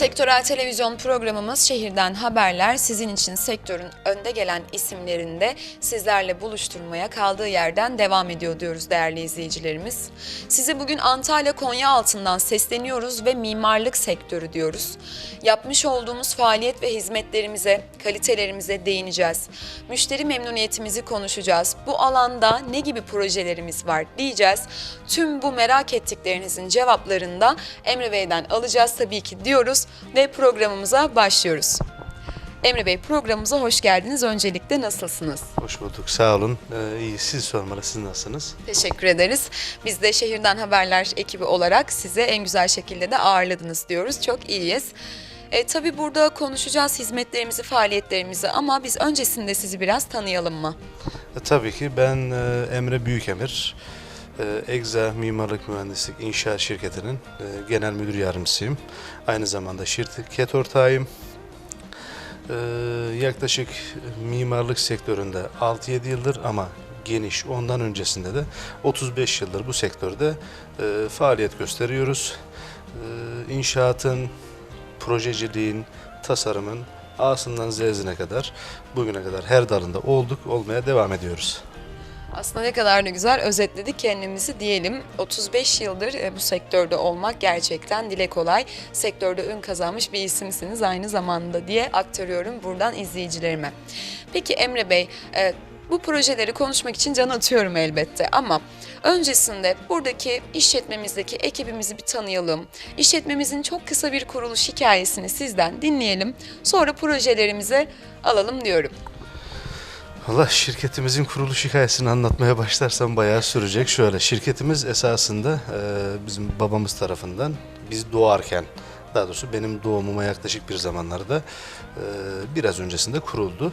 Sektörel televizyon programımız Şehirden Haberler sizin için sektörün önde gelen isimlerinde sizlerle buluşturmaya kaldığı yerden devam ediyor diyoruz değerli izleyicilerimiz. Size bugün Antalya Konya altından sesleniyoruz ve mimarlık sektörü diyoruz. Yapmış olduğumuz faaliyet ve hizmetlerimize, kalitelerimize değineceğiz. Müşteri memnuniyetimizi konuşacağız. Bu alanda ne gibi projelerimiz var diyeceğiz. Tüm bu merak ettiklerinizin cevaplarını da Emre Bey'den alacağız tabii ki diyoruz ve programımıza başlıyoruz. Emre Bey programımıza hoş geldiniz. Öncelikle nasılsınız? Hoş bulduk, sağ olun. Ee, iyi, siz sormalı, siz nasılsınız? Teşekkür ederiz. Biz de Şehirden Haberler ekibi olarak size en güzel şekilde de ağırladınız diyoruz. Çok iyiyiz. E, tabii burada konuşacağız hizmetlerimizi, faaliyetlerimizi ama biz öncesinde sizi biraz tanıyalım mı? E, tabii ki ben e, Emre Büyükemir. E, Egza Mimarlık Mühendislik İnşaat Şirketi'nin e, genel müdür yardımcısıyım. Aynı zamanda şirket ortağıyım. E, yaklaşık mimarlık sektöründe 6-7 yıldır ama geniş ondan öncesinde de 35 yıldır bu sektörde e, faaliyet gösteriyoruz. E, inşaatın, projeciliğin, tasarımın A'sından Z'sine kadar bugüne kadar her dalında olduk, olmaya devam ediyoruz. Aslında ne kadar da güzel özetledik kendimizi diyelim. 35 yıldır e, bu sektörde olmak gerçekten dile kolay. Sektörde ün kazanmış bir isimsiniz aynı zamanda diye aktarıyorum buradan izleyicilerime. Peki Emre Bey, e, bu projeleri konuşmak için can atıyorum elbette ama öncesinde buradaki işletmemizdeki ekibimizi bir tanıyalım. İşletmemizin çok kısa bir kuruluş hikayesini sizden dinleyelim. Sonra projelerimize alalım diyorum. Allah şirketimizin kuruluş hikayesini anlatmaya başlarsam bayağı sürecek. Şöyle şirketimiz esasında e, bizim babamız tarafından biz doğarken daha doğrusu benim doğumuma yaklaşık bir zamanlarda e, biraz öncesinde kuruldu.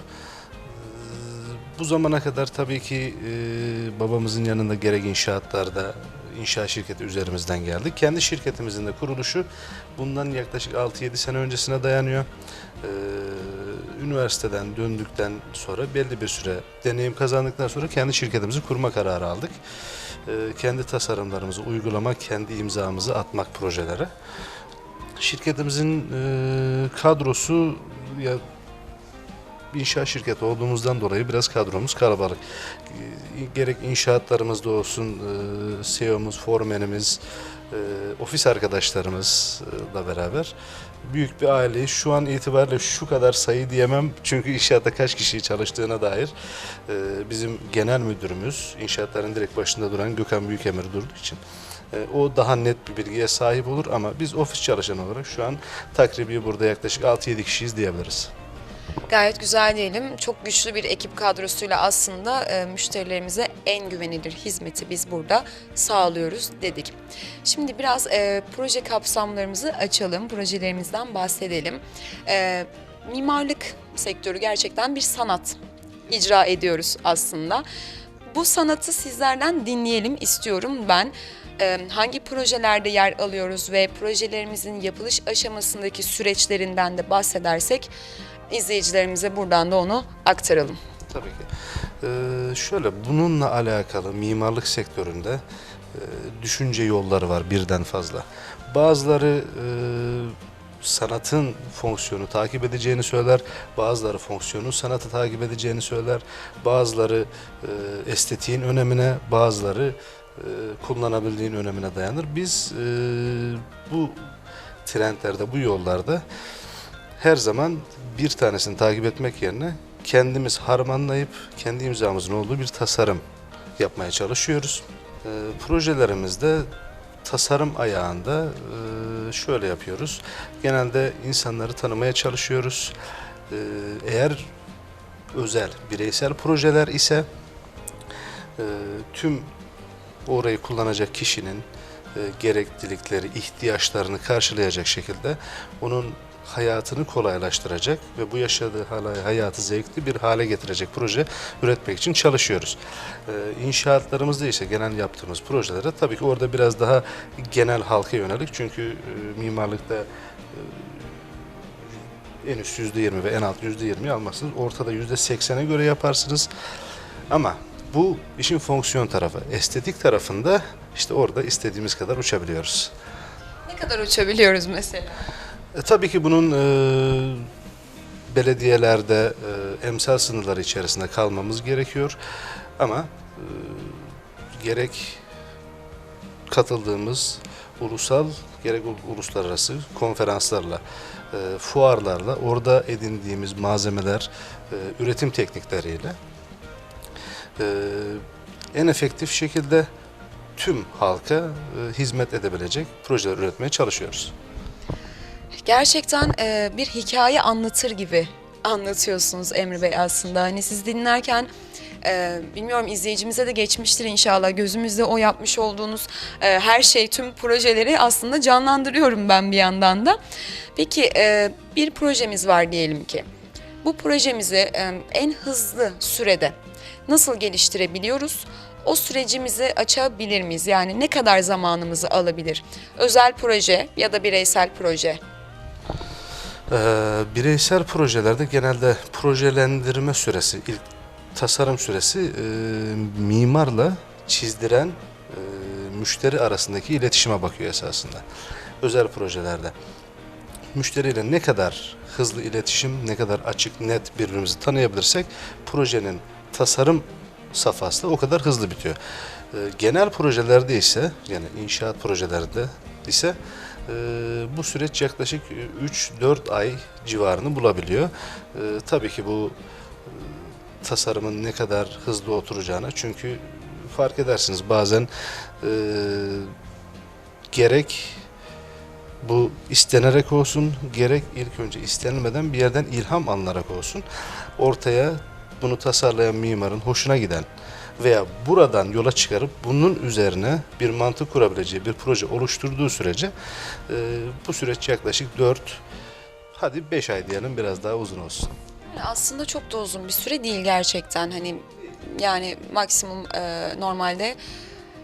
Bu zamana kadar tabii ki e, babamızın yanında gerek inşaatlarda inşaat şirketi üzerimizden geldik. Kendi şirketimizin de kuruluşu bundan yaklaşık 6-7 sene öncesine dayanıyor. E, üniversiteden döndükten sonra belli bir süre deneyim kazandıktan sonra kendi şirketimizi kurma kararı aldık. E, kendi tasarımlarımızı uygulamak, kendi imzamızı atmak projelere. Şirketimizin e, kadrosu ya inşaat şirketi olduğumuzdan dolayı biraz kadromuz kalabalık. Ee, Gerek inşaatlarımızda olsun, e, CEO'muz, formenimiz, ofis arkadaşlarımızla beraber büyük bir aileyiz. Şu an itibariyle şu kadar sayı diyemem çünkü inşaatta kaç kişi çalıştığına dair e, bizim genel müdürümüz, inşaatların direkt başında duran Gökhan Büyükemir durduğu için e, o daha net bir bilgiye sahip olur ama biz ofis çalışanı olarak şu an takribi burada yaklaşık 6-7 kişiyiz diyebiliriz. Gayet güzel diyelim. Çok güçlü bir ekip kadrosuyla aslında e, müşterilerimize en güvenilir hizmeti biz burada sağlıyoruz dedik. Şimdi biraz e, proje kapsamlarımızı açalım, projelerimizden bahsedelim. E, mimarlık sektörü gerçekten bir sanat icra ediyoruz aslında. Bu sanatı sizlerden dinleyelim istiyorum ben. E, hangi projelerde yer alıyoruz ve projelerimizin yapılış aşamasındaki süreçlerinden de bahsedersek izleyicilerimize buradan da onu aktaralım. Tabii ki. Ee, şöyle bununla alakalı mimarlık sektöründe e, düşünce yolları var birden fazla. Bazıları e, sanatın fonksiyonu takip edeceğini söyler, bazıları fonksiyonu sanatı takip edeceğini söyler, bazıları e, estetiğin önemine, bazıları e, kullanabildiğin önemine dayanır. Biz e, bu trendlerde, bu yollarda her zaman bir tanesini takip etmek yerine kendimiz harmanlayıp kendi imzamızın olduğu bir tasarım yapmaya çalışıyoruz. Ee, projelerimizde tasarım ayağında e, şöyle yapıyoruz. Genelde insanları tanımaya çalışıyoruz. Ee, eğer özel, bireysel projeler ise e, tüm orayı kullanacak kişinin e, gereklilikleri, ihtiyaçlarını karşılayacak şekilde onun hayatını kolaylaştıracak ve bu yaşadığı hayatı zevkli bir hale getirecek proje üretmek için çalışıyoruz. Ee, İnşaatlarımızda ise genel yaptığımız projelere tabii ki orada biraz daha genel halka yönelik çünkü e, mimarlıkta e, en üst yüzde yirmi ve en alt yüzde yirmi almazsınız. Ortada yüzde seksene göre yaparsınız. Ama bu işin fonksiyon tarafı. Estetik tarafında işte orada istediğimiz kadar uçabiliyoruz. Ne kadar uçabiliyoruz mesela? E, tabii ki bunun e, belediyelerde e, emsal sınırları içerisinde kalmamız gerekiyor. Ama e, gerek katıldığımız ulusal gerek uluslararası konferanslarla, e, fuarlarla orada edindiğimiz malzemeler, e, üretim teknikleriyle e, en efektif şekilde tüm halka e, hizmet edebilecek projeler üretmeye çalışıyoruz. Gerçekten e, bir hikaye anlatır gibi anlatıyorsunuz Emre Bey aslında. Hani siz dinlerken e, bilmiyorum izleyicimize de geçmiştir inşallah. Gözümüzde o yapmış olduğunuz e, her şey, tüm projeleri aslında canlandırıyorum ben bir yandan da. Peki e, bir projemiz var diyelim ki. Bu projemizi e, en hızlı sürede nasıl geliştirebiliyoruz? O sürecimizi açabilir miyiz? Yani ne kadar zamanımızı alabilir? Özel proje ya da bireysel proje. Ee, bireysel projelerde genelde projelendirme süresi, ilk tasarım süresi e, mimarla çizdiren e, müşteri arasındaki iletişime bakıyor esasında. Özel projelerde müşteriyle ne kadar hızlı iletişim, ne kadar açık, net birbirimizi tanıyabilirsek projenin tasarım safhası da o kadar hızlı bitiyor. Ee, genel projelerde ise yani inşaat projelerinde ise e, bu süreç yaklaşık 3-4 ay civarını bulabiliyor. Ee, tabii ki bu e, tasarımın ne kadar hızlı oturacağını çünkü fark edersiniz bazen e, gerek bu istenerek olsun gerek ilk önce istenilmeden bir yerden ilham alınarak olsun ortaya bunu tasarlayan mimarın hoşuna giden veya buradan yola çıkarıp bunun üzerine bir mantık kurabileceği bir proje oluşturduğu sürece e, bu süreç yaklaşık 4 hadi 5 ay diyelim biraz daha uzun olsun. Aslında çok da uzun bir süre değil gerçekten. Hani yani maksimum e, normalde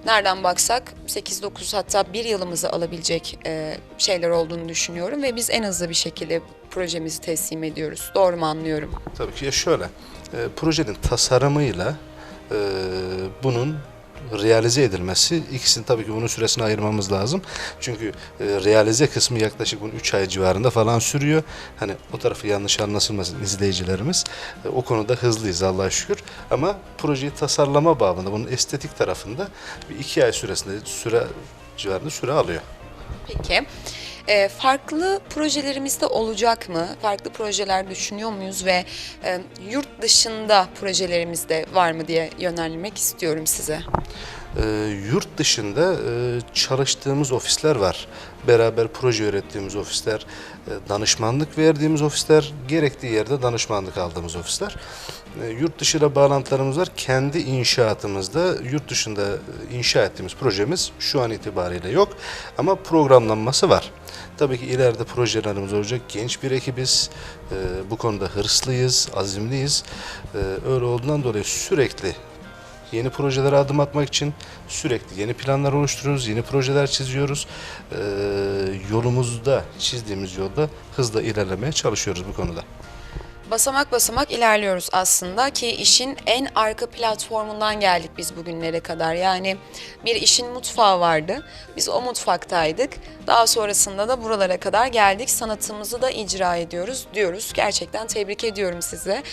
nereden baksak 8-9 hatta bir yılımızı alabilecek e, şeyler olduğunu düşünüyorum ve biz en hızlı bir şekilde projemizi teslim ediyoruz. Doğru mu anlıyorum? Tabii ki ya şöyle, e, projenin tasarımıyla e, bunun realize edilmesi ikisini tabii ki bunun süresini ayırmamız lazım. Çünkü e, realize kısmı yaklaşık bunun 3 ay civarında falan sürüyor. Hani o tarafı yanlış anlaşılmasın izleyicilerimiz. E, o konuda hızlıyız Allah'a şükür. Ama projeyi tasarlama babında bunun estetik tarafında bir 2 ay süresinde süre civarında süre alıyor. Peki. E, farklı projelerimizde olacak mı? Farklı projeler düşünüyor muyuz ve e, yurt dışında projelerimizde var mı diye yönelmek istiyorum size. E, yurt dışında e, çalıştığımız ofisler var. Beraber proje ürettiğimiz ofisler, e, danışmanlık verdiğimiz ofisler, gerektiği yerde danışmanlık aldığımız ofisler. E, yurt dışıyla bağlantılarımız var. Kendi inşaatımızda yurt dışında e, inşa ettiğimiz projemiz şu an itibariyle yok ama programlanması var. Tabii ki ileride projelerimiz olacak. Genç bir ekibiz. E, bu konuda hırslıyız, azimliyiz. E, öyle olduğundan dolayı sürekli yeni projelere adım atmak için sürekli yeni planlar oluşturuyoruz, yeni projeler çiziyoruz. Ee, yolumuzda, çizdiğimiz yolda hızla ilerlemeye çalışıyoruz bu konuda. Basamak basamak ilerliyoruz aslında ki işin en arka platformundan geldik biz bugünlere kadar. Yani bir işin mutfağı vardı. Biz o mutfaktaydık. Daha sonrasında da buralara kadar geldik. Sanatımızı da icra ediyoruz diyoruz. Gerçekten tebrik ediyorum size.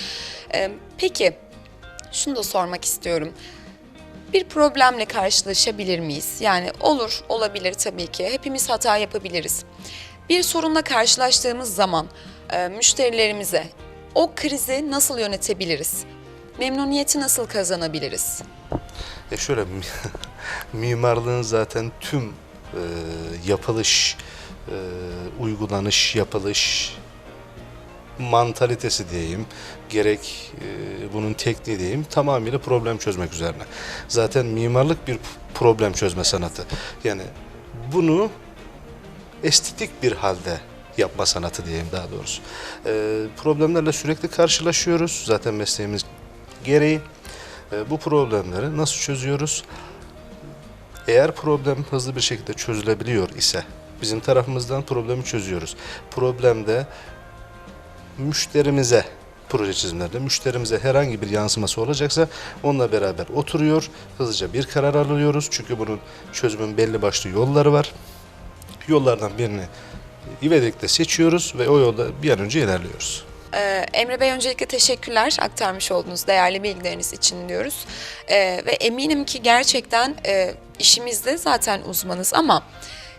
Ee, peki şunu da sormak istiyorum. Bir problemle karşılaşabilir miyiz? Yani olur, olabilir tabii ki. Hepimiz hata yapabiliriz. Bir sorunla karşılaştığımız zaman e, müşterilerimize o krizi nasıl yönetebiliriz? Memnuniyeti nasıl kazanabiliriz? E şöyle mi- mimarlığın zaten tüm e, yapılış, e, uygulanış, yapılış mantalitesi diyeyim, gerek e, bunun tekniği diyeyim tamamıyla problem çözmek üzerine. Zaten mimarlık bir problem çözme sanatı. Yani bunu estetik bir halde yapma sanatı diyeyim daha doğrusu. E, problemlerle sürekli karşılaşıyoruz. Zaten mesleğimiz gereği. E, bu problemleri nasıl çözüyoruz? Eğer problem hızlı bir şekilde çözülebiliyor ise bizim tarafımızdan problemi çözüyoruz. Problemde müşterimize proje çizimlerde müşterimize herhangi bir yansıması olacaksa onunla beraber oturuyor, hızlıca bir karar alıyoruz. Çünkü bunun çözümün belli başlı yolları var. Yollardan birini ivedilikle seçiyoruz ve o yolda bir an önce ilerliyoruz. Ee, Emre Bey öncelikle teşekkürler aktarmış olduğunuz değerli bilgileriniz için diyoruz. Ee, ve eminim ki gerçekten e, işimizde zaten uzmanız ama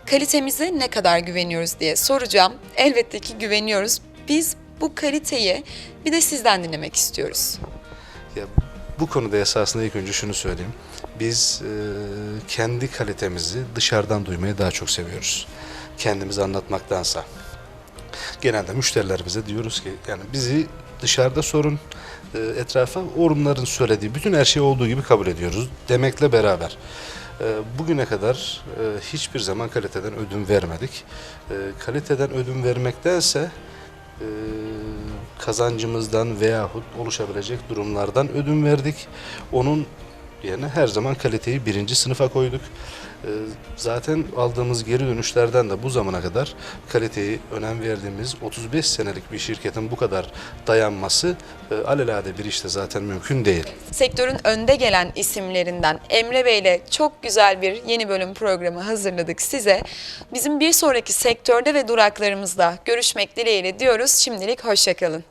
kalitemize ne kadar güveniyoruz diye soracağım. Elbette ki güveniyoruz. Biz bu kaliteyi bir de sizden dinlemek istiyoruz. Ya bu konuda esasında ilk önce şunu söyleyeyim. Biz e, kendi kalitemizi dışarıdan duymayı daha çok seviyoruz. Kendimizi anlatmaktansa. Genelde müşterilerimize diyoruz ki yani bizi dışarıda sorun, e, etrafa onların söylediği bütün her şeyi olduğu gibi kabul ediyoruz demekle beraber. e, Bugüne kadar e, hiçbir zaman kaliteden ödün vermedik. E, Kaliteden ödün vermektense e, kazancımızdan veyahut oluşabilecek durumlardan ödün verdik. Onun yerine her zaman kaliteyi birinci sınıfa koyduk. E, Zaten aldığımız geri dönüşlerden de bu zamana kadar kaliteyi önem verdiğimiz 35 senelik bir şirketin bu kadar dayanması e, alelade bir işte zaten mümkün değil. Sektörün önde gelen isimlerinden Emre Bey ile çok güzel bir yeni bölüm programı hazırladık size. Bizim bir sonraki sektörde ve duraklarımızda görüşmek dileğiyle diyoruz. Şimdilik hoşçakalın.